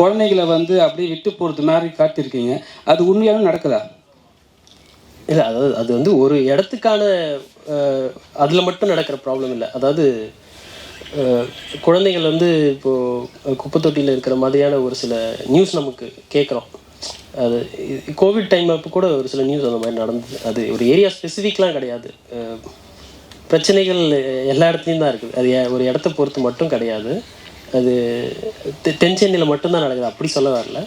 குழந்தைகளை வந்து அப்படியே விட்டு போகிறது மாதிரி காட்டியிருக்கீங்க. அது உண்மையாலும் நடக்குதா? இல்லை அதாவது அது வந்து ஒரு இடத்துக்கான அதில் மட்டும் நடக்கிற ப்ராப்ளம் இல்லை. அதாவது குழந்தைகள் வந்து இப்போது குப்பை தொட்டியில் இருக்கிற மாதிரியான ஒரு சில நியூஸ் நமக்கு கேட்குறோம். அது கோவிட் டைம் அப்போ கூட ஒரு சில நியூஸ் அந்த மாதிரி நடந்தது. அது ஒரு ஏரியா ஸ்பெசிஃபிக்லாம் கிடையாது. பிரச்சனைகள் எல்லா இடத்துலையும் தான் இருக்குது. அது ஒரு இடத்த பொறுத்து மட்டும் கிடையாது. அது தென் சென்னையில் மட்டும்தான் நடக்குது. அப்படி சொல்ல வரல.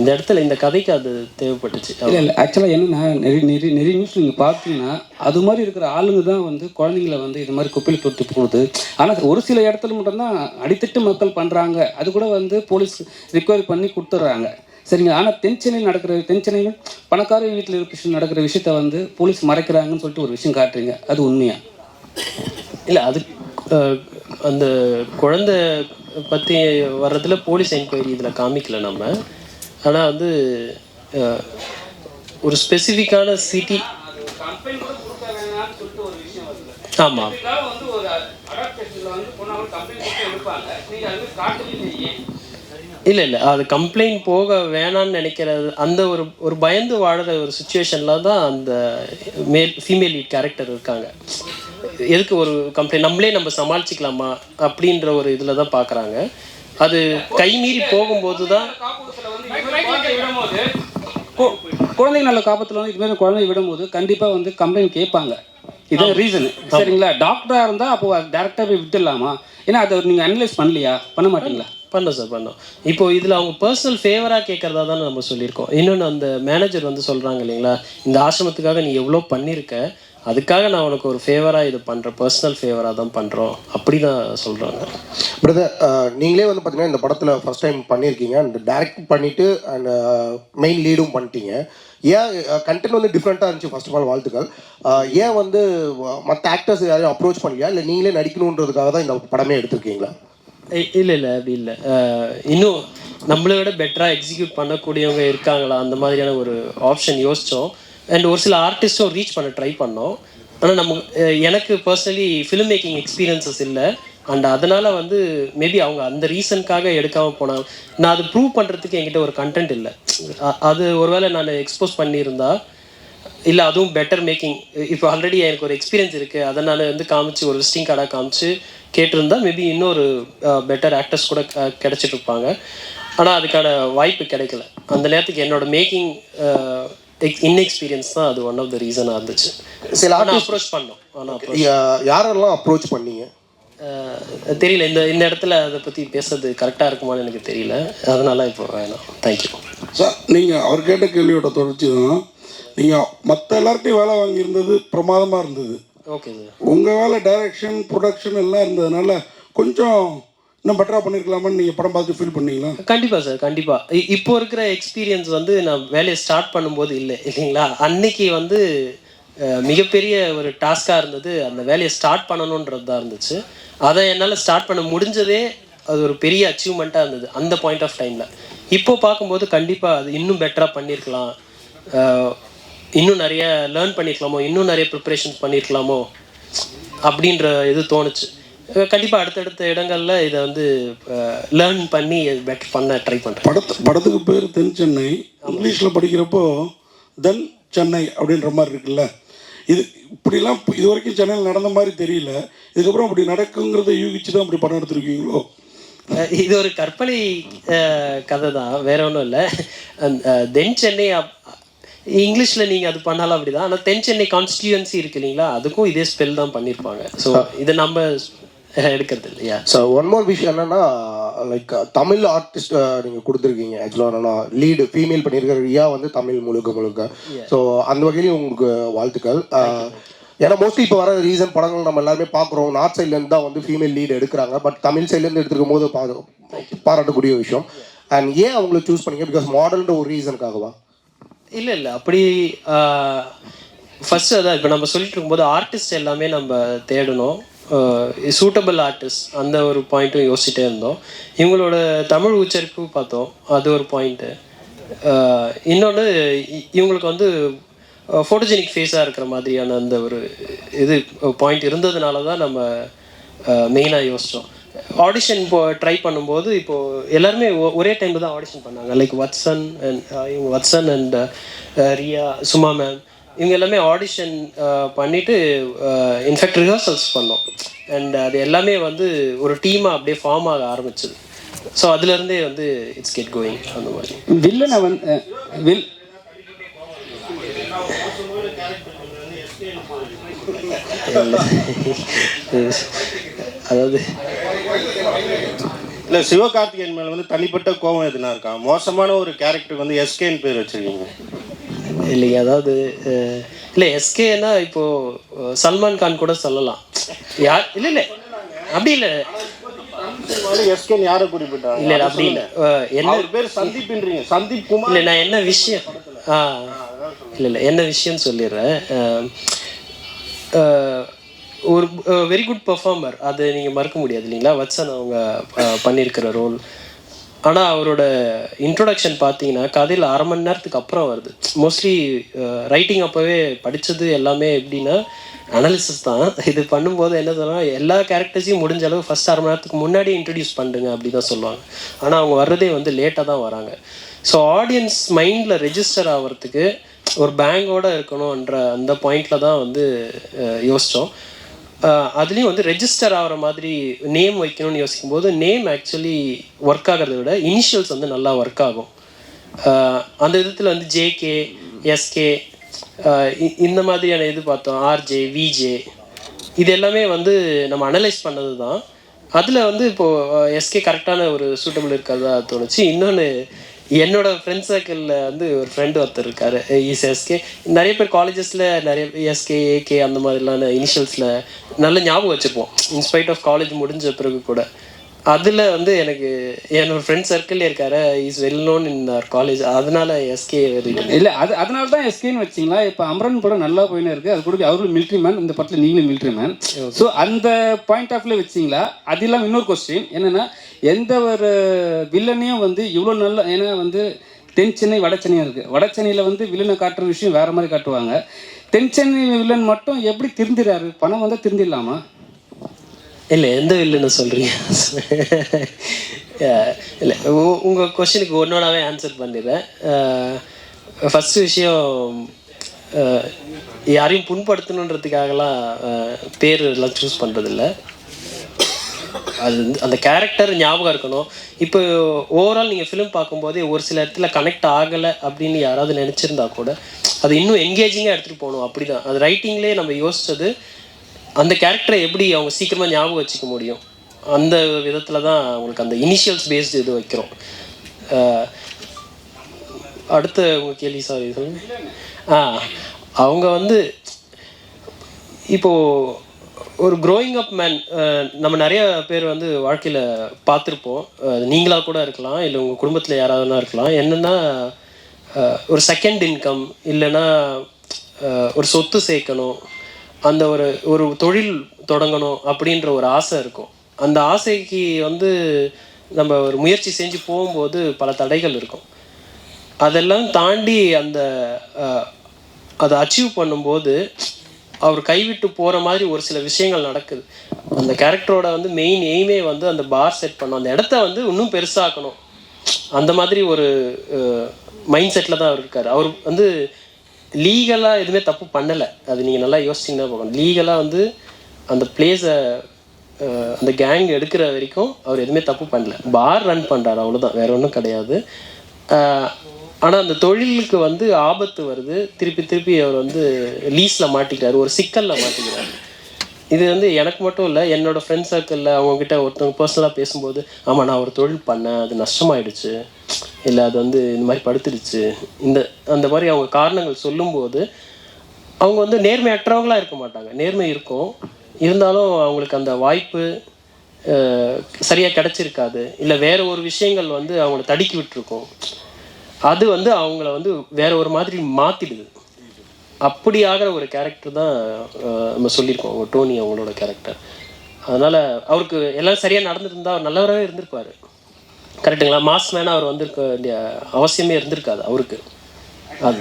இந்த இடத்துல இந்த கதைக்கு அது தேவைப்பட்டுச்சு. இல்லை இல்லை. ஆக்சுவலாக என்னன்னா நிறைய நிறைய நிறைய நியூஸ் நீங்கள் பார்த்தீங்கன்னா அது மாதிரி இருக்கிற ஆளுங்க தான் வந்து குழந்தைங்கள வந்து இது மாதிரி குப்பையில் தொட்டு போகுது ஆனால் ஒரு சில இடத்துல மட்டும்தான் அடித்தட்டு மக்கள் பண்ணுறாங்க அது கூட வந்து போலீஸ் ரிக்வயர் பண்ணி கொடுத்துட்றாங்க. சரிங்க. ஆனால் தென் சென்னையில் நடக்கிற தென் சென்னையில் பணக்கார வீட்டில் இருக்க நடக்கிற விஷயத்த வந்து போலீஸ் மறைக்கிறாங்கன்னு சொல்லிட்டு ஒரு விஷயம் காட்டுறீங்க. அது உண்மையா? இல்லை அது அந்த குழந்தை பற்றி வர்றதில் போலீஸ் என்கொயரி இதில் காமிக்கல நம்ம. ஆனால் வந்து ஒரு ஸ்பெசிஃபிக்கான சிட்டி ஆமாம் இல்லை இல்லை. அது கம்ப்ளைண்ட் போக வேணாம்னு நினைக்கிறது அந்த ஒரு ஒரு பயந்து வாழுற ஒரு சுச்சுவேஷனில் தான் அந்த மேல் ஃபீமேல் லீட் கேரக்டர் இருக்காங்க. எதுக்கு ஒரு கம்ப்ளைண்ட் நம்மளே நம்ம சமாளிச்சுக்கலாமா? அப்படின்ற ஒரு இதில் தான் பார்க்குறாங்க அது கைமீறி போகும்போது தான் குழந்தைங்க நல்ல காப்பத்தில் வந்து இதுமாதிரி குழந்தை விடும்போது கண்டிப்பாக வந்து கம்ப்ளைண்ட் கேட்பாங்க. இதுதான் ரீசன் சரிங்களா? டாக்டராக இருந்தால் அப்போ டேரெக்டாக போய் விட்டுடலாமா? ஏன்னா அதை நீங்கள் அனலைஸ் பண்ணலையா? பண்ண மாட்டீங்களா? பண்ணோம் சார் பண்ணோம் இப்போ இதில் அவங்க பர்சனல் ஃபேவராக கேட்குறதா தான் நம்ம சொல்லியிருக்கோம். இன்னொன்று அந்த மேனேஜர் வந்து சொல்கிறாங்க இல்லைங்களா இந்த ஆசிரமத்துக்காக நீ எவ்வளோ பண்ணியிருக்க அதுக்காக நான் உனக்கு ஒரு ஃபேவராக இது பண்ணுறேன் பர்சனல் ஃபேவராக தான் பண்ணுறோம் அப்படி தான் சொல்கிறாங்க பிரதர் நீங்களே வந்து பார்த்தீங்கன்னா இந்த படத்தில் ஃபர்ஸ்ட் டைம் பண்ணியிருக்கீங்க அண்ட் டேரக்ட் பண்ணிவிட்டு அண்ட் மெயின் லீடும் பண்ணிட்டீங்க. ஏன் கண்டென்ட் வந்து டிஃப்ரெண்ட்டாக இருந்துச்சு ஃபர்ஸ்ட் ஆஃப் ஆல் வாழ்த்துக்கள். ஏன் வந்து மற்ற ஆக்டர்ஸ் யாரையும் அப்ரோச் பண்ணலையா? இல்லை நீங்களே நடிக்கணுன்றதுக்காக தான் இந்த படமே எடுத்திருக்கீங்களா? இல்லை இல்லை அப்படி இல்லை. இன்னும் நம்மளை விட பெட்டராக எக்ஸிக்யூட் பண்ணக்கூடியவங்க இருக்காங்களா? அந்த மாதிரியான ஒரு ஆப்ஷன் யோசித்தோம் அண்ட் ஒரு சில ஆர்டிஸ்ட்டும் ரீச் பண்ண ட்ரை பண்ணோம். ஆனால் நம்ம எனக்கு பர்சனலி ஃபிலிம் மேக்கிங் எக்ஸ்பீரியன்சஸ் இல்லை. அண்ட் அதனால் வந்து மேபி அவங்க அந்த ரீசனுக்காக எடுக்காமல் போனாங்க நான் அது ப்ரூவ் பண்ணுறதுக்கு என்கிட்ட ஒரு கண்டென்ட் இல்லை. அது ஒருவேளை நான் எக்ஸ்போஸ் பண்ணியிருந்தா இல்லை அதுவும் பெட்டர் மேக்கிங் இப்போ ஆல்ரெடி எனக்கு ஒரு எக்ஸ்பீரியன்ஸ் இருக்குது அதை நான் வந்து காமிச்சு ஒரு விசிட்டிங் கார்டாக காமிச்சு கேட்டிருந்தா மேபி இன்னொரு பெட்டர் ஆக்டர்ஸ் கூட கிடைச்சிட்டு இருப்பாங்க ஆனால் அதுக்கான வாய்ப்பு கிடைக்கல. அந்த நேரத்துக்கு என்னோட மேக்கிங் இன்எக்ஸ்பீரியன்ஸ் தான் அது ஒன் ஆஃப் த ரீசனாக இருந்துச்சு. சில ஆனால் அப்ரோச் பண்ணோம். ஆனால் யாரெல்லாம் அப்ரோச் பண்ணீங்க? தெரியல. இந்த இந்த இடத்துல அதை பற்றி பேசுறது கரெக்டாக இருக்குமான்னு எனக்கு தெரியல. அதனால இப்போ வேணாம். தேங்க்யூ சார் நீங்கள் அவர் கேட்ட கேள்வியோட தொடர்ச்சி தான் நீங்கள் மற்ற எல்லார்ட்டையும் வேலை வாங்கியிருந்தது பிரமாதமாக இருந்தது. ஓகே சார் உங்கள் வேலை டைரக்ஷன் ப்ரொடக்ஷன் எல்லாம் இருந்ததுனால கொஞ்சம் இன்னும் பெட்டராக பண்ணியிருக்கலாமான்னு நீங்கள் படம் பார்த்து ஃபீல் பண்ணீங்களா? கண்டிப்பா சார் கண்டிப்பா. இ- இப்போ இருக்கிற எக்ஸ்பீரியன்ஸ் வந்து நான் வேலையை ஸ்டார்ட் பண்ணும்போது இல்லை இல்லைங்களா? அன்னைக்கு வந்து மிகப்பெரிய ஒரு டாஸ்காக இருந்தது. அந்த வேலையை ஸ்டார்ட் பண்ணணுன்றது தான் இருந்துச்சு. அதை என்னால் ஸ்டார்ட் பண்ண முடிஞ்சதே அது ஒரு பெரிய அச்சீவ்மெண்ட்டாக இருந்தது அந்த பாயிண்ட் ஆஃப் டைமில் இப்போ பார்க்கும்போது கண்டிப்பாக அது இன்னும் பெட்டராக பண்ணியிருக்கலாம் இன்னும் நிறைய லேர்ன் பண்ணியிருக்கலாமோ இன்னும் நிறைய ப்ரிப்பரேஷன்ஸ் பண்ணியிருக்கலாமோ அப்படின்ற இது தோணுச்சு. அஹ் கண்டிப்பா அடுத்தடுத்த இடங்கள்ல இதை வந்து லேர்ன் பண்ணி பெட்டர் பண்ண ட்ரை பண்றேன். படத்து படத்துக்கு பேர் தென் சென்னை. இங்கிலீஷில் படிக்கிறப்போ தென் சென்னை அப்படின்ற மாதிரி இருக்குல்ல. இது இப்படிலாம் இப்ப இது வரைக்கும் சென்னையில் நடந்த மாதிரி தெரியல. இதுக்கப்புறம் அப்படி நடக்குங்கிறத யூகிச்சு தான் அப்படி படம் எடுத்திருக்கீங்களோ? இது ஒரு கற்பனை கதை தான் வேற ஒன்றும் இல்லை. தென் சென்னை அப்- இங்கிலீஷ்ல நீங்க அது பண்ணாலும் அப்படிதான். ஆனால் தென் சென்னை கான்ஸ்டியூன்சி இருக்கு இல்லைங்களா? அதுக்கும் இதே ஸ்பெல் தான் பண்ணியிருப்பாங்க ஸோ இதை நம்ம எடுக்கிறது இல்லையா? ஸோ ஒன் மோர் விஷயம் என்னன்னா லைக் தமிழ் ஆர்டிஸ்ட் நீங்கள் கொடுத்துருக்கீங்க. ஆக்சுவலாக என்னன்னா லீடு ஃபீமேல் பண்ணியிருக்கிற ரியா வந்து தமிழ் முழுக்க முழுக்க. ஸோ அந்த வகையிலையும் உங்களுக்கு வாழ்த்துக்கள். ஏன்னா மோஸ்ட்லி இப்போ வர ரீசன் படங்கள் நம்ம எல்லாருமே பார்க்குறோம். நார்த் சைட்லேருந்து தான் வந்து ஃபீமேல் லீடு எடுக்கிறாங்க. பட் தமிழ் சைட்லேருந்து எடுத்துருக்கும் போது பாராட்டக்கூடிய விஷயம். அண்ட் ஏன் அவங்களை சூஸ் பண்ணீங்க? பிகாஸ் மாடல்ன்ற ஒரு ரீசனுக்காகவா இல்லை இல்லை. அப்படி ஃபர்ஸ்ட் அதான் இப்போ நம்ம சொல்லிட்டு இருக்கும்போது ஆர்டிஸ்ட் எல்லாமே நம்ம தேடணும். சூட்டபிள் ஆர்டிஸ்ட் அந்த ஒரு பாயிண்ட்டும் யோசிச்சுட்டே இருந்தோம். இவங்களோட தமிழ் உச்சரிப்பு பார்த்தோம். அது ஒரு பாயிண்ட்டு இன்னொன்று இவங்களுக்கு வந்து ஃபோட்டோஜெனிக் ஃபேஸாக இருக்கிற மாதிரியான அந்த ஒரு இது பாயிண்ட் இருந்ததுனால தான் நம்ம மெயினாக யோசித்தோம் ஆடிஷன் இப்போ ட்ரை பண்ணும்போது இப்போ எல்லாருமே ஒ- ஒரே டைமில் தான் ஆடிஷன் பண்ணாங்க. லைக் வத்சன் அண்ட் இவங்க வத்சன் அண்ட் ரியா சுமா மேம் இவங்க எல்லாமே ஆடிஷன் uh, பண்ணிட்டு uh, இன்ஃபேக்ட் ரிஹர்சல்ஸ் பண்ணோம். அண்ட் அது எல்லாமே வந்து ஒரு டீமாக அப்படியே ஃபார்ம் ஆக ஆரம்பிச்சது. ஸோ அதுலேருந்தே வந்து இட்ஸ் கெட் கோயிங் அந்த மாதிரி. வில்லனை வந்து வில் அதாவது இல்லை சிவகார்த்திகேயன் மேலே வந்து தனிப்பட்ட கோபம் எதுனா இருக்கா? மோசமான ஒரு கேரக்டருக்கு வந்து எஸ்கேன்னு பேர் வச்சிருக்கீங்க. இல்லைங்க அதாவது இல்லை எஸ்கேனா இப்போ அஹ், சல்மான் கான் கூட சொல்லலாம். யார் இல்லை இல்லை. அப்படி இல்லை. எஸ்கேன்னு யாரை குறிப்பிட்டாங்க இல்லை அப்படி இல்லை. என்ன பேர் சந்தீப்ன்றீங்க. சந்தீப் குமார் இல்லை நான் என்ன விஷயம் ஆ. இல்லை இல்லை என்ன விஷயம்னு சொல்லிடுறேன். ஒரு வெரி குட் பர்ஃபார்மர் அது நீங்கள் மறக்க முடியாது இல்லைங்களா? வத்சன் அவங்க பண்ணியிருக்கிற ரோல் ஆனால் அவரோட இன்ட்ரொடக்ஷன் பார்த்தீங்கன்னா கதையில் அரை மணி நேரத்துக்கு அப்புறம் வருது. மோஸ்ட்லி ரைட்டிங் அப்போவே படித்தது எல்லாமே எப்படின்னா அனாலிசிஸ் தான். இது பண்ணும்போது என்ன சொல்லலாம் எல்லா கேரக்டர்ஸையும் முடிஞ்ச அளவு ஃபஸ்ட் அரை மணி நேரத்துக்கு முன்னாடி இன்ட்ரடியூஸ் பண்ணுங்க அப்படி தான் சொல்லுவாங்க. ஆனால் அவங்க வர்றதே வந்து லேட்டாக தான் வராங்க. ஸோ ஆடியன்ஸ் மைண்டில் ரெஜிஸ்டர் ஆகிறதுக்கு ஒரு பேங்கோட இருக்கணுன்ற அந்த பாயிண்டில் தான் வந்து யோசித்தோம் அதுலேயும் வந்து ரெஜிஸ்டர் ஆகிற மாதிரி நேம் வைக்கணும்னு யோசிக்கும் போது நேம் ஆக்சுவலி ஒர்க் ஆகிறத விட இனிஷியல்ஸ் வந்து நல்லா ஒர்க் ஆகும். அந்த விதத்தில் வந்து ஜேகே எஸ்கே இந்த மாதிரியான இது பார்த்தோம். ஆர்ஜே விஜே இது எல்லாமே வந்து நம்ம அனலைஸ் பண்ணது தான் அதில் வந்து இப்போது எஸ்கே கரெக்டான ஒரு சூட்டபிள் இருக்கிறதா தோணுச்சு. இன்னொன்று என்னோட ஃப்ரெண்ட் சர்க்கிளில் வந்து ஒரு ஃப்ரெண்டு ஒருத்தர் இருக்காரு. இஎஸ்எஸ்கே நிறைய பேர் காலேஜஸில் நிறைய எஸ்கே ஏகே அந்த மாதிரிலான இனிஷியல்ஸில் நல்ல ஞாபகம் வச்சுருப்போம் இன்ஸ்பைட் ஆஃப் காலேஜ் முடிஞ்ச பிறகு கூட. அதில் வந்து எனக்கு என்னோட ஃப்ரெண்ட் சர்க்கிள் இருக்காரு. Is well known in our college அதனால எஸ்கே இல்லை அது அதனால தான் எஸ்கேன்னு வச்சிங்களா? இப்போ அமரன் படம் நல்லா போயின்னு இருக்கு. அது கூட அவரும் மிலிட்ரி மேன் இந்த படத்தில் நீங்களும் மிலிட்ரி மேன் ஸோ அந்த பாயிண்ட் ஆஃப்ல வச்சிங்களா? அது இல்லாமல் இன்னொரு கொஸ்டின் என்னன்னா எந்த ஒரு வில்லனையும் வந்து இவ்வளோ நல்ல ஏன்னா வந்து தென் சென்னை வட சென்னையும் இருக்குது வட சென்னையில் வந்து வில்லனை காட்டுற விஷயம் வேற மாதிரி காட்டுவாங்க. தென் சென்னை வில்லன் மட்டும் எப்படி திருந்திறாரு? பணம் வந்தால் திருந்திடலாமா? இல்லை எந்த வில்லுன்னு சொல்கிறீங்க இல்லை உங்கள் கொஷனுக்கு ஒன்றோடாவே ஆன்சர் பண்ணிடுறேன். Uh, ஃபஸ்ட்டு விஷயம் uh, யாரையும் புண்படுத்தணுன்றதுக்காகலாம் uh, பேர் எல்லாம் சூஸ் பண்ணுறதில்ல அது வந்து அந்த கேரக்டர் ஞாபகம் இருக்கணும். இப்போ ஓவரால் நீங்கள் ஃபிலிம் பார்க்கும்போதே ஒரு சில இடத்துல கனெக்ட் ஆகலை அப்படின்னு யாராவது நினச்சிருந்தா கூட அது இன்னும் எங்கேஜிங்காக எடுத்துகிட்டு போகணும். அப்படி தான் அது ரைட்டிங்லேயே நம்ம யோசிச்சது அந்த கேரக்டரை எப்படி அவங்க சீக்கிரமாக ஞாபகம் வச்சுக்க முடியும்? அந்த விதத்தில் தான் அவங்களுக்கு அந்த இனிஷியல்ஸ் பேஸ்டு இது வைக்கிறோம். அடுத்த உங்கள் கேள்வி சாரி சொல்லுங்க. ஆ அவங்க வந்து இப்போது ஒரு க்ரோயிங் அப் மேன் நம்ம நிறைய பேர் வந்து வாழ்க்கையில் பார்த்துருப்போம். நீங்களாக கூட இருக்கலாம் இல்லை உங்கள் குடும்பத்தில் யாராவதுனா இருக்கலாம். என்னென்னா ஒரு செகண்ட் இன்கம் இல்லைன்னா ஒரு சொத்து சேர்க்கணும். அந்த ஒரு ஒரு தொழில் தொடங்கணும் அப்படின்ற ஒரு ஆசை இருக்கும். அந்த ஆசைக்கு வந்து நம்ம ஒரு முயற்சி செஞ்சு போகும்போது பல தடைகள் இருக்கும். அதெல்லாம் தாண்டி அந்த அதை அச்சீவ் பண்ணும்போது அவர் கைவிட்டு போகிற மாதிரி ஒரு சில விஷயங்கள் நடக்குது. அந்த கேரக்டரோட வந்து மெயின் எய்மே வந்து அந்த பார் செட் பண்ணும் அந்த இடத்த வந்து இன்னும் பெருசாக்கணும். அந்த மாதிரி ஒரு மைண்ட் செட்டில் தான் அவர் இருக்கார். அவர் வந்து லீகலாக எதுவுமே தப்பு பண்ணலை. அது நீங்கள் நல்லா யோசிச்சிங்கன்னா போகணும் லீகலாக வந்து அந்த பிளேஸை அந்த கேங் எடுக்கிற வரைக்கும் அவர் எதுவுமே தப்பு பண்ணல. பார் ரன் பண்ணுறாரு அவ்வளோதான் வேற ஒன்றும் கிடையாது. ஆனால் அந்த தொழிலுக்கு வந்து ஆபத்து வருது. திருப்பி திருப்பி அவர் வந்து லீஸில் மாட்டிக்கிறாரு. ஒரு சிக்கலில் மாட்டிக்கிறாரு. இது வந்து எனக்கு மட்டும் இல்லை என்னோட ஃப்ரெண்ட் சர்க்கிளில் அவங்ககிட்ட ஒருத்தவங்க பர்சனலாக பேசும்போது ஆமாம் நான் ஒரு தொழில் பண்ணேன் அது நஷ்டமாயிடுச்சு. இல்லை அது வந்து இந்த மாதிரி படுத்துடுச்சு. இந்த அந்த மாதிரி அவங்க காரணங்கள் சொல்லும்போது அவங்க வந்து நேர்மையற்றவங்களாக இருக்க மாட்டாங்க. நேர்மை இருக்கும். இருந்தாலும் அவங்களுக்கு அந்த வாய்ப்பு சரியாக கிடச்சிருக்காது. இல்லை வேறு ஒரு விஷயங்கள் வந்து அவங்கள தடுக்கி விட்டுருக்கோம். அது வந்து அவங்கள வந்து வேற ஒரு மாதிரி மாற்றிடுது அப்படி ஆகிற ஒரு கேரக்டர் தான் நம்ம சொல்லியிருக்கோம். டோனி அவங்களோட கேரக்டர் அதனால் அவருக்கு எல்லாம் சரியாக நடந்திருந்தா அவர் நல்லவராகவே இருந்திருப்பார். கரெக்டுங்களா மாஸ் மேனாக அவர் வந்திருக்க வேண்டிய அவசியமே இருந்திருக்காது அவருக்கு. அது.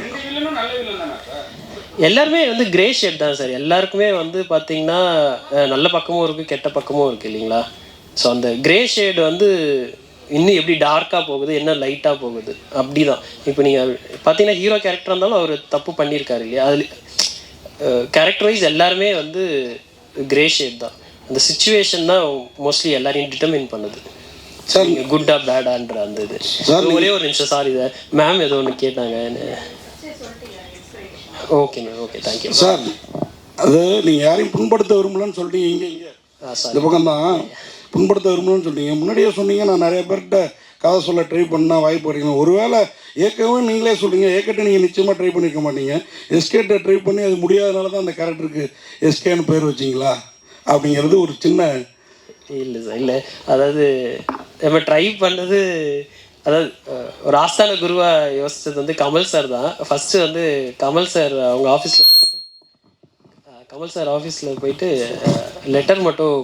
எல்லாருமே வந்து கிரே ஷேட் தான் சார் எல்லாருக்குமே வந்து பார்த்தீங்கன்னா நல்ல பக்கமும் இருக்குது கெட்ட பக்கமும் இருக்குது இல்லைங்களா? ஸோ அந்த கிரே ஷேடு வந்து இன்னும் எப்படி டார்க்காக போகுது என்ன லைட்டாக போகுது? அப்படி தான் இப்போ நீங்கள் பார்த்தீங்கன்னா ஹீரோ கேரக்டர் இருந்தாலும் அவர் தப்பு பண்ணியிருக்காரு இல்லையா? அதில் கேரக்டர் வைஸ் எல்லாருமே வந்து கிரே ஷேட் தான். அந்த சுச்சுவேஷன் தான் மோஸ்ட்லி எல்லாரையும் டிட்டர்மின் பண்ணுது. சார் குட்டா பேடான்ற அந்த இது. சார், ஒரே ஒரு நிமிஷம் சாரி இதை மேம் ஏதோ ஒன்று கேட்டாங்க. Okay ma'am okay thank you sir அது நீங்கள் யாரையும் புண்படுத்த விரும்பலன்னு சொல்லிட்டீங்க இங்கே சாரி இந்த பக்கம் தான் புண்படுத்த விரும்பலன்னு சொல்லிட்டீங்க முன்னாடியே சொன்னீங்க நான் நிறைய பேர்கிட்ட கதை சொல்ல ட்ரை பண்ணால் வாய்ப்பு கிடைக்கணும் ஒருவேளை ஏற்கனவே நீங்களே சொல்கிறீங்க ஏற்கட்ட நீங்கள் நிச்சயமாக ட்ரை பண்ணியிருக்க மாட்டீங்க. எஸ்கேட்டை ட்ரை பண்ணி அது முடியாதனால தான் அந்த கேரக்டருக்கு எஸ்கேன்னு பேர் வச்சிங்களா? அப்படிங்கிறது ஒரு சின்ன இல்லை சார் இல்லை. அதாவது நம்ம ட்ரை பண்ணது அதாவது ஒரு ஆஸ்தான குருவாக யோசித்தது வந்து கமல் சார் தான். ஃபஸ்ட்டு வந்து கமல் சார் அவங்க ஆஃபீஸில் கமல் சார் ஆஃபீஸில் போயிட்டு லெட்டர் மட்டும்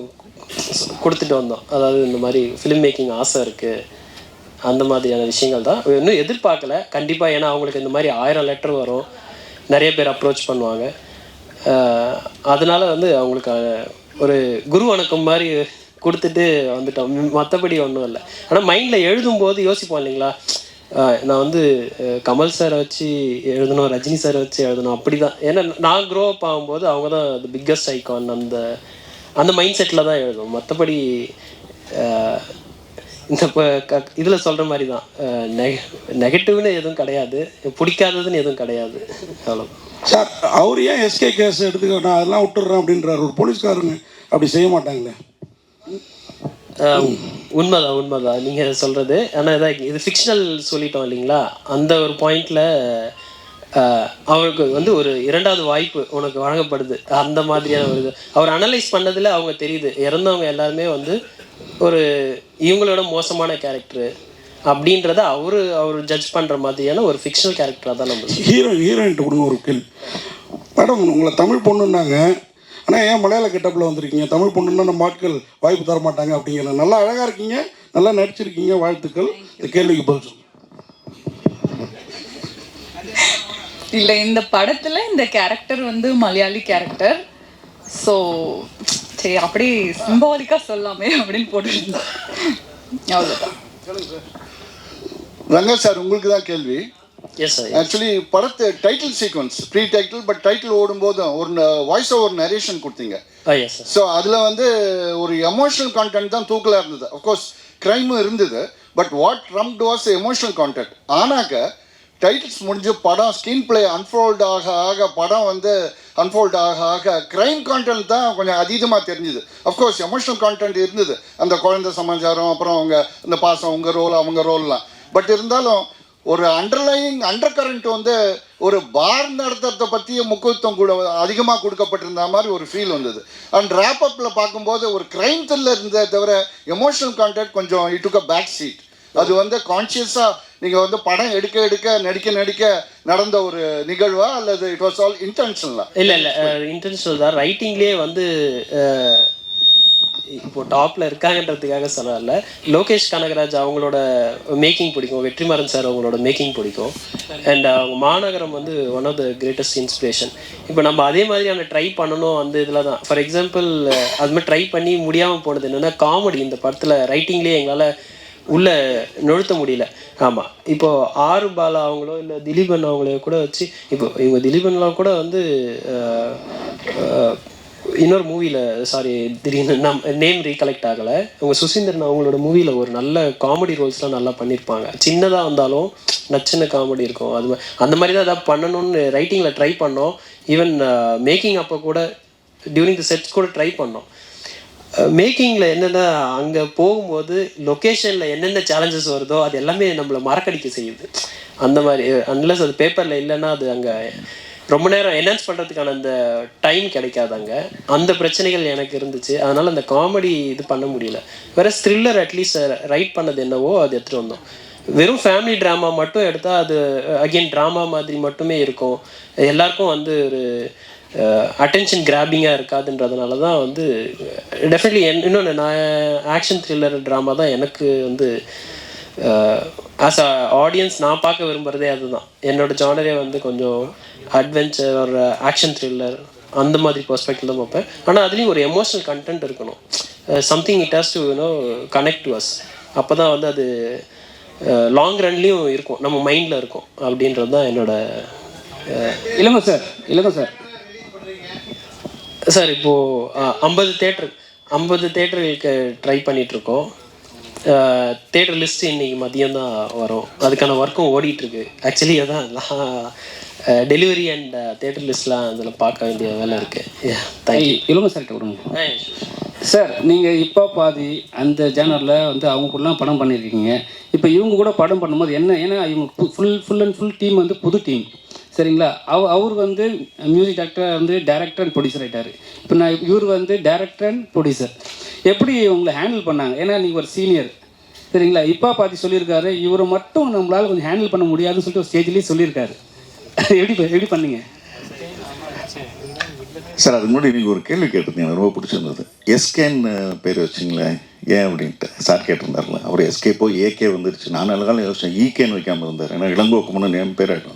கொடுத்துட்டு வந்தோம். அதாவது இந்த மாதிரி ஃபிலிம் மேக்கிங் ஆசை இருக்குது அந்த மாதிரியான விஷயங்கள் தான். இன்னும் எதிர்பார்க்கல. கண்டிப்பாக ஏன்னா அவங்களுக்கு இந்த மாதிரி ஆயிரம் லெட்டர் வரும். நிறைய பேர் அப்ரோச் பண்ணுவாங்க. அதனால் வந்து அவங்களுக்கு ஒரு குரு வணக்கம் மாதிரி கொடுத்துட்டு வந்துட்டோம். மற்றபடி ஒன்றும் இல்லை. ஆனால் மைண்டில் எழுதும்போது யோசிப்போம் இல்லைங்களா? நான் வந்து கமல் சாரை வச்சு எழுதணும் ரஜினி சாரை வச்சு எழுதணும். அப்படி தான் ஏன்னா நான் க்ரோ அப் ஆகும்போது அவங்க தான் பிக்கஸ்ட் ஐக்கான் அந்த அந்த மைண்ட் செட்டில் தான் எழுதும். மற்றபடி இந்த இதில் சொல்கிற மாதிரி தான் நெக நெகட்டிவ்னு எதுவும் கிடையாது. பிடிக்காததுன்னு எதுவும் கிடையாது. அவ்வளோ சார் அவர் ஏன் எஸ்கே கேஸ் எடுத்துக்க நான் அதெல்லாம் விட்டுடுறேன் அப்படின்றாரு. ஒரு போலீஸ்காரங்க அப்படி செய்ய மாட்டாங்களே. உண்மைதான் உண்மைதான். நீங்கள் சொல்கிறது ஆனால் இதான் இது ஃபிக்ஷனல் சொல்லிட்டோம் இல்லைங்களா? அந்த ஒரு பாயிண்டில் அவருக்கு வந்து ஒரு இரண்டாவது வாய்ப்பு உனக்கு வழங்கப்படுது. அந்த மாதிரியான ஒரு இது. அவர் அனலைஸ் பண்ணதில் அவங்க தெரியுது. இறந்தவங்க எல்லாருமே வந்து ஒரு இவங்களோட மோசமான கேரக்டரு அப்படின்றத அவரு அவர் ஜட்ஜ் பண்ணுற மாதிரியான ஒரு ஃபிக்ஷனல் கேரக்டராக தான் நம்ம ஹீரோ ஹீரோயின்ட்டு கொடுங்க ஒரு கேள்வி மேடம் உங்களை தமிழ் பொண்ணுன்னாங்க. ஆனால் ஏன் மலையாள கெட்டப்பில் வந்திருக்கீங்க? தமிழ் பொண்ணுன்னா நம்ம ஆட்கள் வாய்ப்பு தர மாட்டாங்க அப்படிங்கிற நல்லா அழகாக இருக்கீங்க. நல்லா நடிச்சிருக்கீங்க வாழ்த்துக்கள். இந்த கேள்விக்கு பதில் இல்லை இந்த படத்தில் இந்த கேரக்டர் வந்து மலையாளி கேரக்டர் ஸோ சரி அப்படி சிம்பாலிக்காக சொல்லாமே அப்படின்னு போட்டுருந்தேன் அவ்வளோதான் ரங்கா சார் உங்களுக்கு தான் கேள்வி. எஸ் சார் ஆக்சுவலி படத்து title sequence pre title but title ஓடும்போதும் ஒரு வாய்ஸ் ஓவர் நரேஷன் கொடுத்தீங்க. ஸோ அதில் வந்து ஒரு எமோஷனல் கான்டென்ட் தான் தூக்கலாக இருந்தது. அஃப்கோர்ஸ் க்ரைமும் இருந்தது but what rammed was emotional content ஆனாக்க titles முடிஞ்சு படம் ஸ்க்ரீன் பிளே அன்ஃபோல்ட் ஆக ஆக படம் வந்து அன்ஃபோல்ட் ஆக ஆக க்ரைம் கான்டென்ட் தான் கொஞ்சம் அதிகமாக தெரிஞ்சுது. அஃப்கோர்ஸ் எமோஷனல் கான்டென்ட் இருந்தது. அந்த குழந்தை சமாச்சாரம் அப்புறம் அவங்க இந்த பாசம் உங்கள் ரோல் அவங்க ரோல்லாம் பட் இருந்தாலும் ஒரு அண்டர்லைங் அண்டர் கரண்ட் வந்து ஒரு பார் நடத்துறத பற்றிய முக்கியத்துவம் கூட அதிகமாக கொடுக்கப்பட்டிருந்த மாதிரி ஒரு ஃபீல் வந்தது. அண்ட் ராப்அப்பில் பார்க்கும்போது ஒரு க்ரைம் த்ரில்லர் இருந்ததை தவிர எமோஷனல் கான்டென்ட் கொஞ்சம் இட்டுக்க பேக் சீட் அது வந்து கான்ஷியஸாக நீங்கள் வந்து படம் எடுக்க எடுக்க நடிக்க நடிக்க நடந்த ஒரு நிகழ்வா அல்லது இட் வாஸ் ஆல் இன்டென்ஷனலா இல்லை இல்லை இன்டென்ஷனல் தான். ரைட்டிங்லேயே வந்து இப்போ டாப்ல இருக்காங்கன்றதுக்காக சொல்லல. லோகேஷ் கனகராஜ் அவங்களோட மேக்கிங் பிடிக்கும். வெற்றிமாறன் சார் அவங்களோட மேக்கிங் பிடிக்கும். அண்ட் அவங்க மாநகரம் வந்து one of the greatest inspiration இப்போ நம்ம அதே மாதிரியான ட்ரை பண்ணணும் அந்த இதில் தான். ஃபார் எக்ஸாம்பிள் அது மாதிரி ட்ரை பண்ணி முடியாமல் போனது என்னென்னா காமெடி இந்த படத்தில் ரைட்டிங்லேயே எங்களால் உள்ளே நுழுத்த முடியல. ஆமாம் இப்போது ஆறு பாலா அவங்களோ இல்லை திலீபன் அவங்களையோ கூட வச்சு இப்போ இவங்க திலீபன்லாம் கூட வந்து இன்னொரு மூவியில் சாரி திடீர்னு நம் நேம் ரீகலெக்ட் ஆகலை. அவங்க சுசீந்திரன் அவங்களோட மூவியில் ஒரு நல்ல காமெடி ரோல்ஸ்லாம் நல்லா பண்ணியிருப்பாங்க சின்னதாக வந்தாலும் நச்சின காமெடி இருக்கும். அது அந்த மாதிரி தான் ஏதாவது பண்ணணும்னு ரைட்டிங்கில் ட்ரை பண்ணோம். ஈவன் மேக்கிங் அப்போ கூட டியூரிங் தி செட்ஸ் கூட ட்ரை பண்ணோம். மேக்கிங்கில் என்னென்ன அங்கே போகும்போது லொக்கேஷனில் என்னென்ன சேலஞ்சஸ் வருதோ அது எல்லாமே நம்மளை மறக்கடிக்க செய்யுது. அந்த மாதிரி அன்லஸ் அது பேப்பரில் இல்லைன்னா அது அங்கே ரொம்ப நேரம் என்ஹான்ஸ் பண்ணுறதுக்கான அந்த டைம் கிடைக்காது அங்கே. அந்த பிரச்சனைகள் எனக்கு இருந்துச்சு. அதனால் அந்த காமெடி இது பண்ண முடியல. வேற த்ரில்லர் அட்லீஸ்ட் ரைட் பண்ணது என்னவோ அது எடுத்துகிட்டு வந்தோம். வெறும் ஃபேமிலி ட்ராமா மட்டும் எடுத்தால் அது அகெயின் ட்ராமா மாதிரி மட்டுமே இருக்கும். எல்லாருக்கும் வந்து ஒரு அட்டென்ஷன் கிராபிங்காக இருக்காதுன்றதுனால தான் வந்து டெஃபினெட்லி இன்னொன்று நான் ஆக்ஷன் த்ரில்லர் ட்ராமா தான் எனக்கு வந்து ஆஸ் அ ஆடியன்ஸ் நான் பார்க்க விரும்புகிறதே அதுதான். என்னோட ஜானரே வந்து கொஞ்சம் அட்வென்ச்சர் ஒரு ஆக்ஷன் த்ரில்லர் அந்த மாதிரி பர்ஸ்பெக்டிவ் தான் பார்ப்பேன். ஆனால் அதுலேயும் ஒரு எமோஷனல் கண்டென்ட் இருக்கணும். Something it has to you know connect to us அப்போ தான் வந்து அது லாங் ரன்லேயும் இருக்கும். நம்ம மைண்டில் இருக்கும். அப்படின்றது தான் என்னோட அஹ், சார் இளங்கோ சார். சார் இப்போது ஐம்பது தேட்டர் ஐம்பது தேட்டருக்கு ட்ரை பண்ணிகிட்ருக்கோம் தேட்டர் லிஸ்ட் இன்னைக்கு மதியம் தான் வரும். அதுக்கான ஒர்க்கும் ஓடிட்டுருக்கு. ஆக்சுவலி அதான் டெலிவரி அண்ட் தேட்டர் லிஸ்ட்லாம் அதில் பார்க்க வேண்டிய வேலை இருக்குது தேங்க்யூ இளங்கோ சார்கிட்ட கொடுங்க சார் நீங்கள் இப்போ பாதி அந்த ஜேனரில் வந்து அவங்க கூடலாம் படம் பண்ணியிருக்கீங்க இப்போ இவங்க கூட படம் பண்ணும்போது என்ன ஏன்னா இவங்க full full and full team வந்து புது டீம் சரிங்களா அவ அவர் வந்து மியூசிக் டைரக்டர் வந்து டேரக்டர் அண்ட் ப்ரொடியூசர் ஆகிட்டார் இப்போ நான் இவர் வந்து டேரக்டர் அண்ட் ப்ரொடியூசர் எப்படி உங்களை ஹேண்டில் பண்ணாங்க? ஏன்னா நீங்கள் ஒரு சீனியர் சரிங்களா? இப்போ பார்த்து சொல்லியிருக்காரு இவரை மட்டும் நம்மளால் கொஞ்சம் ஹேண்டில் பண்ண முடியாதுன்னு சொல்லிட்டு ஒரு ஸ்டேஜ்லேயே சொல்லியிருக்காரு. எப்படி எப்படி பண்ணீங்க? சார் அதுக்கு முன்னாடி நீங்கள் ஒரு கேள்வி கேட்டிருந்தீங்க. எனக்கு ரொம்ப பிடிச்சிருந்தது. எஸ்கேன்னு பேர் வச்சிங்களேன் ஏன் அப்படின்ட்டு. சார் கேட்டிருந்தார்ல அவர் எஸ்கே போய் ஏகே வந்துருச்சு. நான் நல்ல காலம் யோசிச்சேன். ஈகேன்னு வைக்காமல் இருந்தார். ஏன்னா இளங்கோக்குமனு நேம் என் பேர் ஆகிட்டு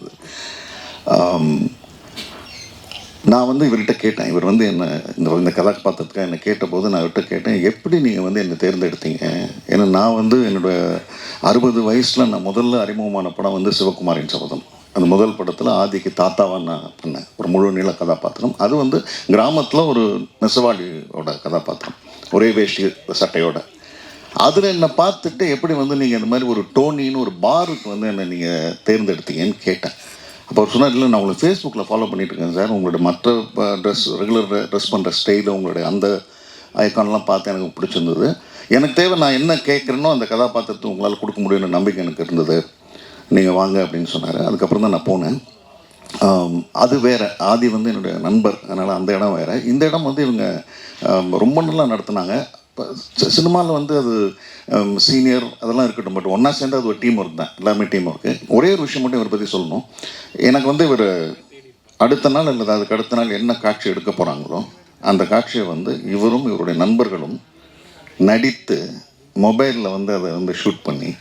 நான் வந்து இவர்கிட்ட கேட்டேன். இவர் வந்து என்ன இந்த இந்த கதாபாத்திரத்துக்காக என்னை கேட்டபோது நான் இவர்கிட்ட கேட்டேன் எப்படி நீங்கள் வந்து என்னை தேர்ந்தெடுத்தீங்க? ஏன்னா நான் வந்து என்னோட அறுபது வயசில் நான் முதல்ல அறிமுகமான படம் வந்து சிவகுமாரின் சபதம். அந்த முதல் படத்தில் ஆதிக்கு தாத்தாவாக நான் பண்ணேன் ஒரு முழு நீள கதாபாத்திரம். அது வந்து கிராமத்தில் ஒரு நெசவாளியோட கதாபாத்திரம் ஒரே வேஷ்டி சட்டையோட. அதில் என்னை பார்த்துட்டு எப்படி வந்து நீங்கள் இந்த மாதிரி ஒரு டோனின்னு ஒரு பாருக்கு வந்து என்னை நீங்கள் தேர்ந்தெடுத்தீங்கன்னு கேட்டேன். அப்போ அவர் சொன்னார் இல்லை நான் உங்களை ஃபேஸ்புக்கில் ஃபாலோ பண்ணிட்டு இருக்கேன் சார். உங்களோட மற்ற ட்ரெஸ் ரெகுலர் ட்ரெஸ் பண்ணுற ஸ்டைலு உங்களுடைய அந்த ஐக்கான்லாம் பார்த்து எனக்கு பிடிச்சிருந்தது. எனக்கு தேவை நான் என்ன கேட்குறேனோ அந்த கதாபாத்திரத்தை உங்களால் கொடுக்க முடியும்னு நம்பிக்கை எனக்கு இருந்தது. நீங்கள் வாங்க அப்படின்னு சொன்னார். அதுக்கப்புறம் தான் நான் போனேன். அது வேறு. ஆதி வந்து என்னுடைய நண்பர். அதனால் அந்த இடம் வேறு. இந்த இடம் வந்து இவங்க ரொம்ப நல்லா நடத்துனாங்க. சினிமாவில் வந்து அது சீனியர் அதெல்லாம் இருக்கட்டும் பட் ஒன்றா சேர்ந்து அது ஒரு டீம் ஒர்க் தான் எல்லாமே டீம் ஒர்க்கு ஒரே ஒரு விஷயம் மட்டும் இவரை பற்றி சொல்லணும். எனக்கு வந்து இவர் அடுத்த நாள் அல்லது அதுக்கு அடுத்த நாள் என்ன காட்சி எடுக்க போகிறாங்களோ அந்த காட்சியை வந்து இவரும் இவருடைய நண்பர்களும் நடித்து மொபைலில் வந்து அதை வந்து ஷூட் பண்ணி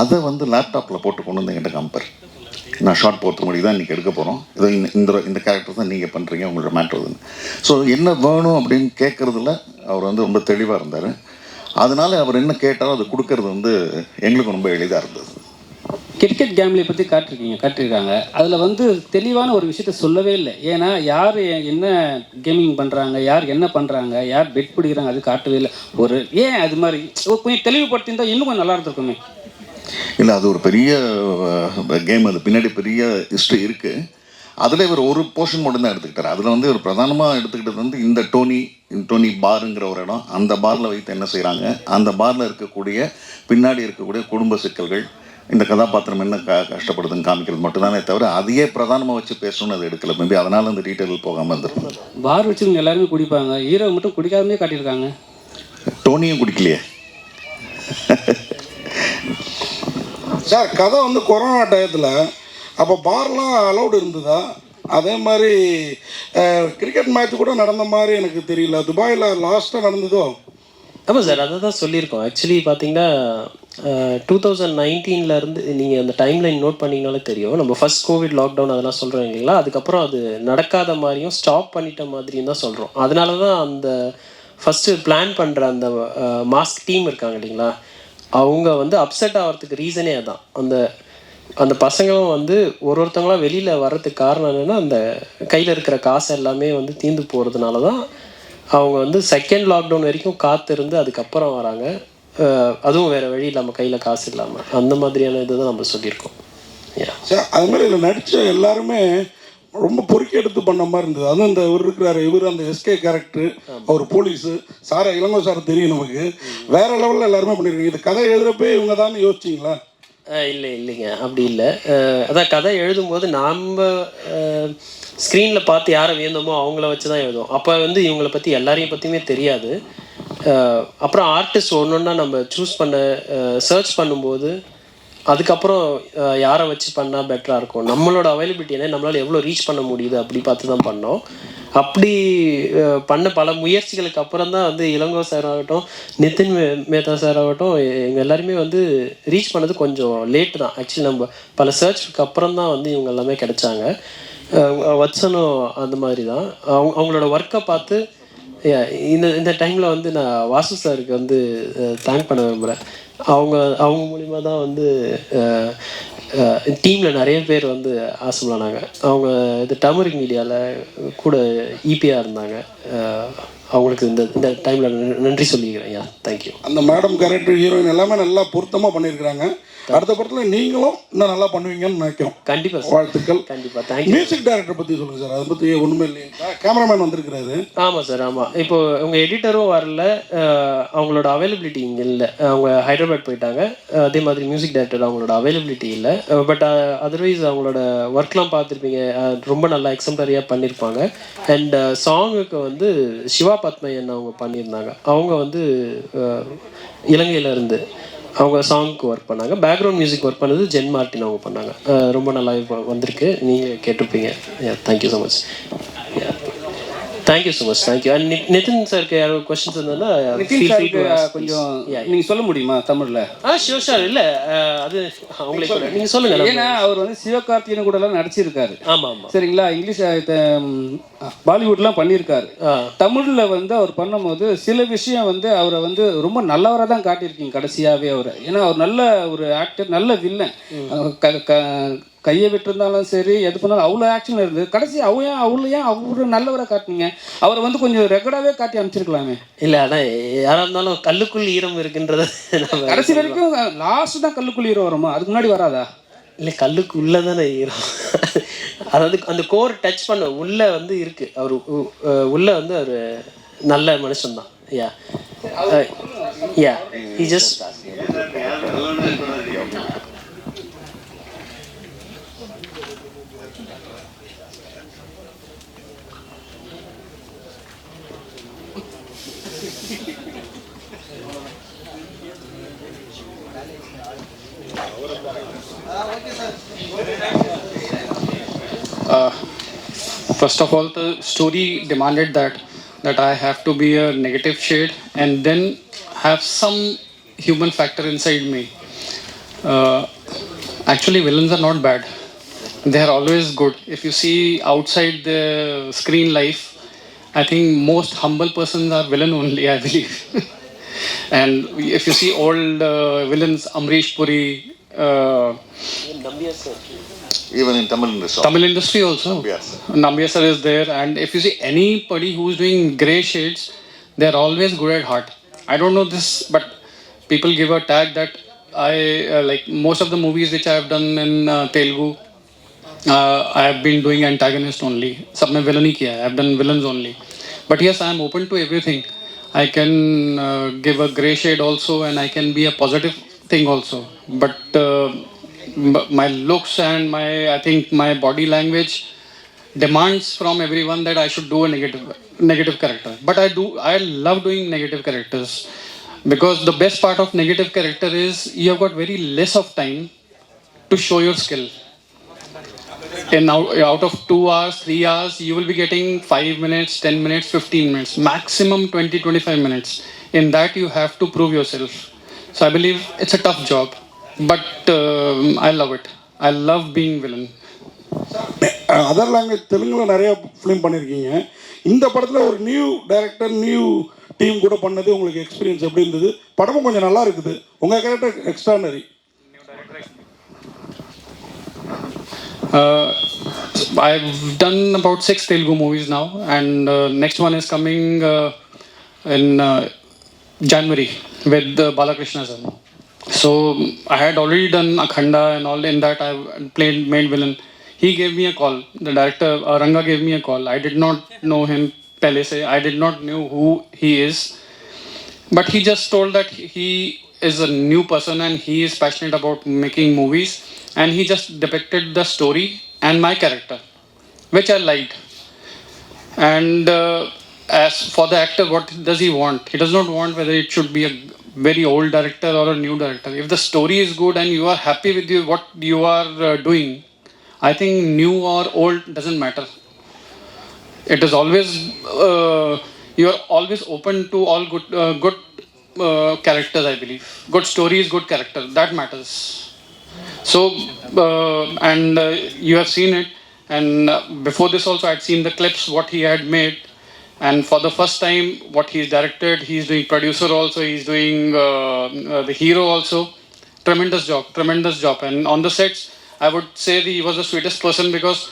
அதை வந்து லேப்டாப்பில் போட்டு கொண்டு வந்து என்கிட்ட காமிப்பார். நான் ஷார்ட் போகிறது மொழி தான் இன்றைக்கி எடுக்க போகிறோம் இதை இந்த இந்த இந்த கேரக்டர் தான் நீங்கள் பண்ணுறீங்க உங்களோட மேட்ரு ஸோ என்ன வேணும் அப்படின்னு கேட்குறதுல அவர் வந்து ரொம்ப தெளிவாக இருந்தார். அதனால் அவர் என்ன கேட்டாலும் அது கொடுக்கறது வந்து எங்களுக்கு ரொம்ப எளிதாக இருந்தது. கிரிக்கெட் கேம்லை பற்றி காட்டிருக்கீங்க காட்டியிருக்காங்க அதில் வந்து தெளிவான ஒரு விஷயத்த சொல்லவே இல்லை. ஏன்னா யார் என்ன கேமிங் பண்ணுறாங்க யார் என்ன பண்ணுறாங்க யார் பெட் பிடிக்கிறாங்க அது காட்டவே இல்லை. ஒரு ஏன் அது மாதிரி? கொஞ்சம் தெளிவுபடுத்தியிருந்தால் இன்னும் கொஞ்சம் நல்லா இருந்திருக்குமே. இல்லை அது ஒரு பெரிய கேம் அது. பின்னாடி பெரிய ஹிஸ்ட்ரி இருக்குது அதில் இவர் ஒரு போர்ஷன் மட்டும் தான் எடுத்துக்கிட்டார். அதில் வந்து இவர் பிரதானமாக எடுத்துக்கிட்டது வந்து இந்த டோனி டோனி பாருங்கிற ஒரு இடம். அந்த பாரில் வைத்து என்ன செய்கிறாங்க அந்த பாரில் இருக்கக்கூடிய பின்னாடி இருக்கக்கூடிய குடும்ப சிக்கல்கள் இந்த கதாபாத்திரம் என்ன க கஷ்டப்படுதுன்னு காமிக்கிறது மட்டும்தானே தவிர அதையே பிரதானமாக வச்சு பேசணும்னு அது எடுக்கல. மேபி அதனால அந்த டீட்டெயில் போகாமல் இருந்திருக்கும். பார் வச்சுருங்க எல்லாருமே குடிப்பாங்க. ஹீரோ மட்டும் குடிக்காதமே காட்டியிருக்காங்க. டோனியும் குடிக்கலையே? சார் கதை வந்து கொரோனா டயத்தில் அப்போ பார்லாம் அலௌடு இருந்ததா? அதே மாதிரி கிரிக்கெட் மேட்ச் கூட நடந்த மாதிரி எனக்கு தெரியல. துபாயில் லாஸ்ட்டாக நடந்ததோ? ஆமாம் சார் அதை தான் சொல்லியிருக்கோம். ஆக்சுவலி பார்த்தீங்கன்னா டூ தௌசண்ட் நைன்டீன்லேருந்து நீங்கள் அந்த டைம் லைன் நோட் பண்ணிங்கனாலே தெரியும். நம்ம ஃபர்ஸ்ட் கோவிட் லாக்டவுன் அதெல்லாம் சொல்கிறோம் இல்லைங்களா? அதுக்கப்புறம் அது நடக்காத மாதிரியும் ஸ்டாப் பண்ணிட்ட மாதிரியும் தான் சொல்கிறோம் அதனால தான் அந்த ஃபஸ்ட்டு பிளான் பண்ணுற அந்த மாஸ்க் டீம் இருக்காங்க இல்லைங்களா? அவங்க வந்து அப்செட் ஆகிறதுக்கு ரீசனே அதான். அந்த அந்த பசங்களும் வந்து ஒரு ஒருத்தவங்களாம் வெளியில் வர்றதுக்கு காரணம் என்னென்னா அந்த கையில் இருக்கிற காசு எல்லாமே வந்து தீந்து போகிறதுனால தான் அவங்க வந்து செகண்ட் லாக்டவுன் வரைக்கும் காத்திருந்து அதுக்கப்புறம் வராங்க. அதுவும் வேறு வழி இல்லாமல் கையில் காசு இல்லாமல் அந்த மாதிரியான இது தான் நம்ம சொல்லியிருக்கோம். அது மாதிரி இதில் நடித்த எல்லாருமே ரொம்ப பொறுக்கி எடுத்து பண்ண மாதிரி இருந்தது. அதுவும் இந்த இவர் இருக்கிறாரு இவர் அந்த எஸ்கே கேரக்டர் அவர் போலீஸு சார் இளங்கோ சார் தெரியும் நமக்கு. வேற லெவலில் எல்லாருமே பண்ணியிருக்கீங்க இது கதை எழுதுறப்பே இவங்க தான் யோசிச்சிங்களா? இல்லை இல்லைங்க. அப்படி இல்லை. அதான் கதை எழுதும்போது நாம் ஸ்க்ரீனில் பார்த்து யாரை வியந்தோமோ அவங்கள வச்சு தான் எழுதுவோம். அப்போ வந்து இவங்கள பற்றி எல்லாரையும் பற்றியுமே தெரியாது. அப்புறம் ஆர்டிஸ்ட் ஒன்று ஒன்றா நம்ம சூஸ் பண்ண சர்ச் பண்ணும்போது அதுக்கப்புறம் யாரை வச்சு பண்ணால் பெட்டராக இருக்கும்? நம்மளோட அவைலபிலிட்டி என்ன நம்மளால் எவ்வளோ ரீச் பண்ண முடியுது? அப்படி பார்த்து தான் பண்ணோம். அப்படி பண்ண பல முயற்சிகளுக்கு அப்புறம் தான் வந்து இளங்கோ சார் ஆகட்டும் நிதின் மே- மேத்தா சார் ஆகட்டும் எங்கள் எல்லாருமே வந்து ரீச் பண்ணது கொஞ்சம் லேட்டு தான். ஆக்சுவலி நம்ம பல சர்ச்சுக்கு அப்புறம் தான் வந்து இவங்க எல்லாமே கிடைச்சாங்க. வச்சனும் அந்த மாதிரி தான். அவங்க அவங்களோட ஒர்க்கை பார்த்து இந்த இந்த டைமில் வந்து நான் வாசு சாருக்கு வந்து தேங்க் பண்ண விரும்புகிறேன் அவங்க அவங்க மூலிமா தான் வந்து டீமில் நிறைய பேர் வந்து ஆசைப்படானாங்க அவங்க இது டர்மரிக் மீடியாவில் கூட ஈபியாக இருந்தாங்க. அவங்களுக்கு இந்த இந்த டைமில் நன்றி சொல்லிக்கிறேன். ஐயா தேங்க்யூ அந்த மேடம் கேரக்டர் ஹீரோயின் எல்லாமே நல்லா பொருத்தமாக பண்ணியிருக்கிறாங்க அடுத்த படத்தில் நீங்களும் இன்னும் நல்லா பண்ணுவீங்கன்னு நினைக்கிறோம். கண்டிப்பாக வாழ்த்துக்கள். கண்டிப்பாக தேங்க்யூ மியூசிக் டைரக்டர் பற்றி சொல்லுங்கள் சார் அதை பற்றி ஒன்றுமே இல்லையா கேமராமேன் வந்திருக்கிறாரு. ஆமாம் சார் ஆமாம் இப்போ உங்கள் எடிட்டரும் வரல. அவங்களோட அவைலபிலிட்டி இங்கே இல்லை. அவங்க ஹைதராபாத் போயிட்டாங்க. அதே மாதிரி மியூசிக் டைரக்டர் அவங்களோட அவைலபிலிட்டி இல்லை. பட் அதர்வைஸ் அவங்களோட ஒர்க்லாம் பார்த்துருப்பீங்க. ரொம்ப நல்லா எக்ஸம்ப்ளரியாக பண்ணியிருப்பாங்க அண்ட் சாங்குக்கு வந்து சிவா பத்மையன் அவங்க பண்ணியிருந்தாங்க. அவங்க வந்து அஹ், இலங்கையில இருந்து. அவங்க சாங்க்கு ஒர்க் பண்ணாங்க. பேக்ரவுண்ட் மியூசிக் ஒர்க் பண்ணது ஜென் மார்ட்டின் அவங்க பண்ணாங்க. ரொம்ப நல்லா வந்திருக்கு. நீங்கள் கேட்டிருப்பீங்க. Thank you so much thank you so much thank you and Nithin சாருக்கு யாரும் கொஸ்டின்ஸ் இருந்ததுன்னா to ask, கொஞ்சம் please. Yeah, yeah. நீங்க சொல்ல முடியுமா தமிழ்ல? ஆ ஷியோர் சார் இல்லை அது அவங்களே சொல்ல நீங்கள் சொல்லுங்கள் ஏன்னா அவர் வந்து சிவகார்த்திகேயன் கூட எல்லாம் நடிச்சிருக்காரு. ஆமாம் ஆமாம் சரிங்களா? இங்கிலீஷ் பாலிவுட்லாம் பண்ணியிருக்காரு தமிழ்ல வந்து அவர் பண்ணும்போது சில விஷயம் வந்து அவரை வந்து ரொம்ப நல்லவராக தான் காட்டியிருக்கீங்க கடைசியாவே அவரை. ஏன்னா அவர் நல்ல ஒரு ஆக்டர் நல்ல வில்லன் கையை விட்டுருந்தாலும் சரி எது பண்ணாலும் அவ்வளோ ஆக்ஷன் இருந்து கடைசி அவ ஏன் அவ்வளோ ஏன் அவரு நல்லவரை காட்டினீங்க? அவரை வந்து கொஞ்சம் ரெகுலராகவே காட்டி அமைச்சிருக்கலாமே இல்லை அதான் யாராக இருந்தாலும் கல்லுக்குள் ஈரம் இருக்குன்றத கடைசி வரைக்கும் லாஸ்ட் தான் கல்லுக்குள் ஹீரோ வருமா? அதுக்கு முன்னாடி வராதா? இல்லை கல்லுக்கு உள்ளே தானே ஈரம். அதாவது அந்த கோர் டச் பண்ண உள்ளே வந்து இருக்கு. அவர் உள்ள வந்து அவர் நல்ல மனுஷன் தான் yeah yeah he just Uh, first of all, the story demanded that that I have to be a negative shade and then have some human factor inside me. Uh, actually, villains are not bad; they are always good. If you see outside the screen life, I think most humble persons are villain only. I believe. and if you see old uh, villains, Amrish Puri. Uh, even in Tamil industry. Tamil industry also. Yes. Nambiya sir is there, and if you see anybody who's doing grey shades, they're always good at heart. I don't know this, but people give a tag that I uh, like most of the movies which I have done in uh, Telugu. Uh, I have been doing antagonist only. Sabne villain kiya. I have done villains only. But yes, I am open to everything. I can uh, give a grey shade also, and I can be a positive thing also. But uh, my looks and my I think my body language demands from everyone that I should do a negative negative character. But I do I love doing negative characters because the best part of negative character is you have got very less of time to show your skill. In out, out of two hours, three hours, you will be getting five minutes, 10 minutes, 15 minutes, maximum 20, 25 minutes. In that, you have to prove yourself. So I believe it's a tough job, but um, I love it. I love being villain. Other language தெலுங்குல நிறைய film பண்ணியிருக்கீங்க இந்த படத்தில் ஒரு new director new team கூட பண்ணது உங்களுக்கு experience எப்படி இருந்தது படமும் கொஞ்சம் நல்லா இருக்குது உங்கள் character extraordinary Uh, I've done about six Telugu movies now, and uh, next one is coming uh, in uh, January with uh, Balakrishna sir. So I had already done Akhanda and all. In that, I played main villain. He gave me a call. The director uh, Ranga gave me a call. I did not know him. Pehle se. I did not know who he is. But he just told that he is a new person and he is passionate about making movies. And he just depicted the story and my character, which I liked. And uh, as for the actor, what does he want? He does not want whether it should be a very old director or a new director. If the story is good and you are happy with you, what you are uh, doing, I think new or old doesn't matter. It is always uh, you are always open to all good uh, good uh, characters i believe. Good stories good character. That matters. So uh, and uh, you have seen it. And uh, before this also i had seen the clips what he had made And for the first time, what he's directed, he's doing producer also, he's doing uh, uh, the hero also. Tremendous job, tremendous job. And on the sets, I would say he was the sweetest person because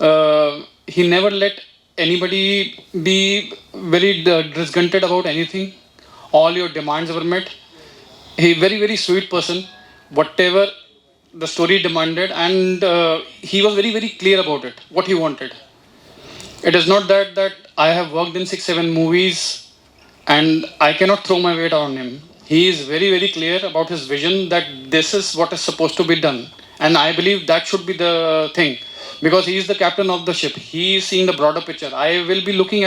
uh, he never let anybody be very uh, disgruntled about anything. All your demands were met. He very very sweet person. Whatever the story demanded, and uh, he was very very clear about it. What he wanted. It is not that that I have worked in six seven movies, and I cannot throw my weight on him. He is very very clear about his vision that this is what is supposed to be done, and I believe that should be the thing because he is the captain of the ship. He is seeing the broader picture. I will be looking at